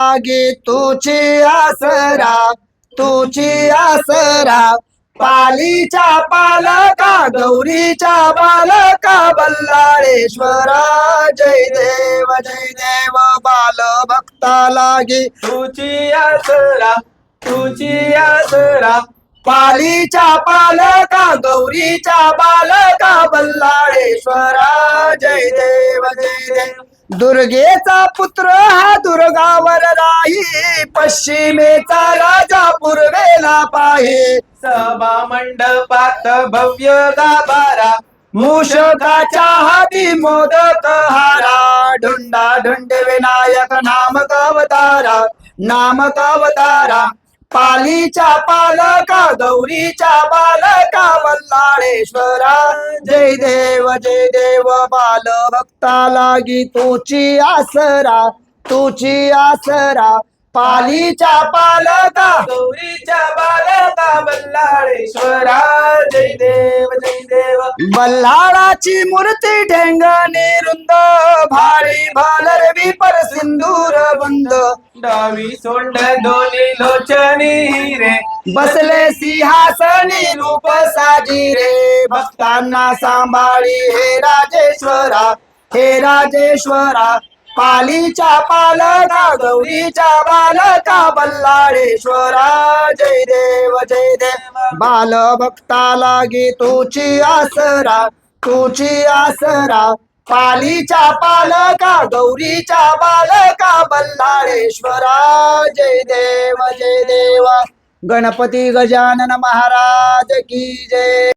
लागे तुची आसरा तुची आसरा. पालीच्या पालका गौरीच्या बालका बल्लाळेश्वरा. जय देव जय देव बाल भक्ता लागे. तुझी आसरा तुझी आसरा. पालीच्या पालका गौरीच्या बालका बल्लाळेश्वरा. जय देव जय देव. दुर्गेचा पुत्र हा दुर्गावर राही पश्चिमेचा राजा पूर्वेला पाहे. सभा मंडपात भव्य गाभारा. मूषकाच्या हाती मोदक हारा. ढुंडा ढुंड विनायक नामक अवतारा. नामक अवतारा. पालीच्या पालका गौरीच्या बालका बल्लाळेश्वरा जय देव जय देव बाल भक्ता लागी तुची आसरा तुची आसरा. पालीच्या पालका गौरी देव बल्लाळाची मूर्ती ढेंगणे रुंद भारी भालर विपर सिंदूर बंद. डावी सोंड दोन्ही लोचनी रे. बसले सिंहासनी रूप साजी रे भक्तांना सांभाळी हे राजेश्वरा हे राजेश्वरा. पालीच्या पालका गौरीच्या बालका बल्लाळेश्वरा जय देव जय देव. बाल भक्ता लागी तुची आसरा तुची आसरा. पालीच्या पालका गौरीच्या बालका बल्लाळेश्वरा जय देव जय देव. गणपती गजानन महाराज की जय.